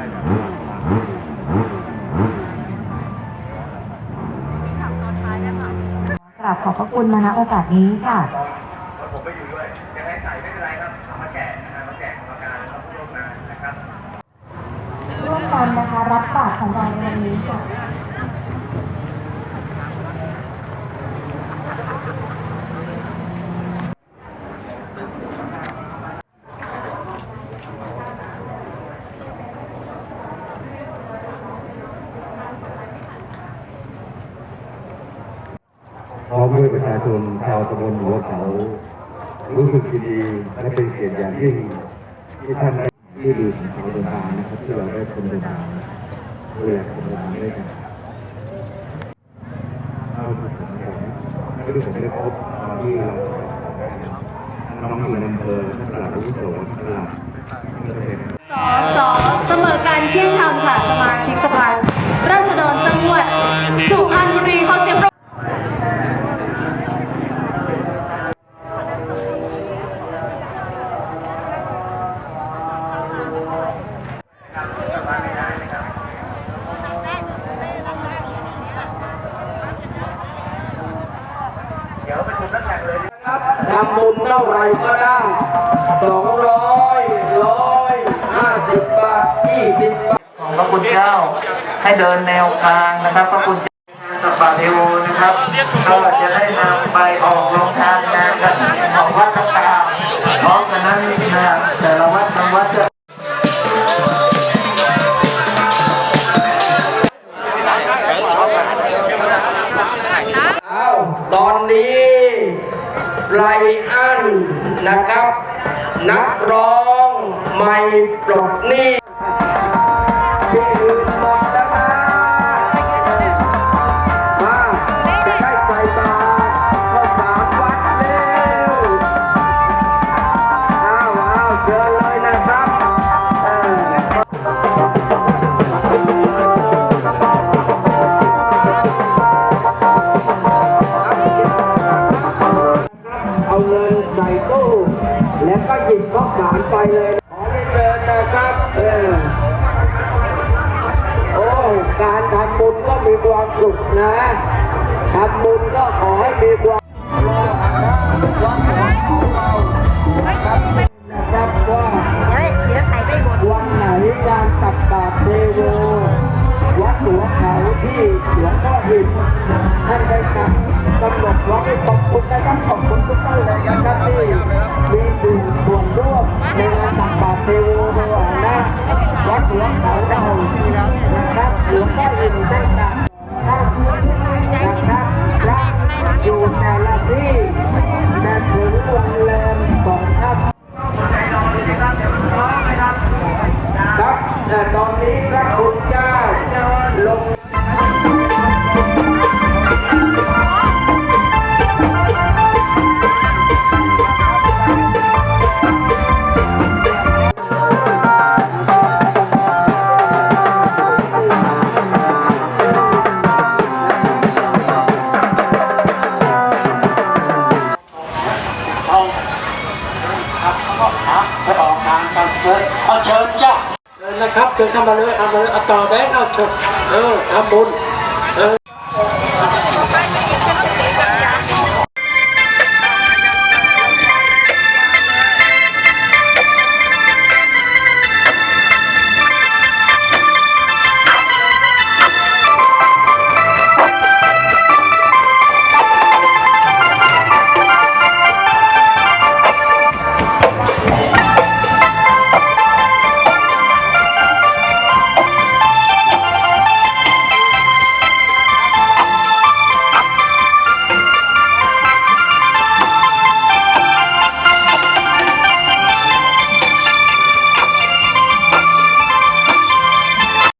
กราบขอบพระคุณมาณโอกาสนี้ค่ะ ผมไปอยู่ด้วยยังไงใส่ไม่เป็นไรครับเอามาแจกนะครับมาแจกกรรมการแล้วร่วมงานนะครับร่วมกันนะคะรับปากของเราในวันนี้ค่ะ พร้อมด้วยประชาชนชาวตำบลหัวเขา รู้สึกดีและเป็นเกียรติอย่างยิ่งที่ท่านได้ที่ดีของเขาเดินทางนะครับที่เราได้คนเดินทางดูแลคนเดินทางด้วยกันเอาผมผมไม่ได้ผมได้พบที่เราน้องอยู่ในอำเภอท่านประหลัดอาวุโสท่านประหลัดสอสอเสมอการเที่ยงธรรมค่ะ สมาชิกสภาราษฎรจังหวัดสุพรรณบุรีขอเสียงปรบมือ เดี๋ยวประชุมนักแข่งเลย ทำบุญเท่าไหร่ก็ได้สองร้อยร้อยห้าสิบบาทยี่สิบบาทของพระคุณเจ้าให้เดินแนวทางนะครับพระคุณเจ้าสับบาเทโวนะครับก็จะได้นำไปออกโรงทานนะครับของวัดต่างๆพร้อมกันนั้นนะครับแต่ละวัดบางวัดจะอ้าวตอนนี้ ไรอันนะครับ นักร้องไม่ปลดหนี้ ใส่ตู้ แล้วก็หยิบข้อสารไปเลย ขอเรียนเชิญนะครับเออโอ้การทำบุญก็มีความสุขนะทำบุญก็ขอให้มีความ หลวงพ่อหินท่านได้กำกำหนดไว้ขอบคุณนะครับขอบคุณทุกท่านเลยนะครับที่มีส่วนส่วนร่วมในงานตักบาตรเทโวด้วยนะวัดหัวงเขาเรานะครับหลวงพ่อหินท่านกำท่านนะครับพระอยู่แต่ละที่แต่ถึงวันแรมสองค่ำครับแต่ตอนนี้พระคุณเจ้าลง ของพออกงานกันเถอขอเชิญจ้าเลยนะครับเชิญเข้ามาเลยทำมาเลยเอาต่อแบงค์เอาเชิญเออทำบุญเออ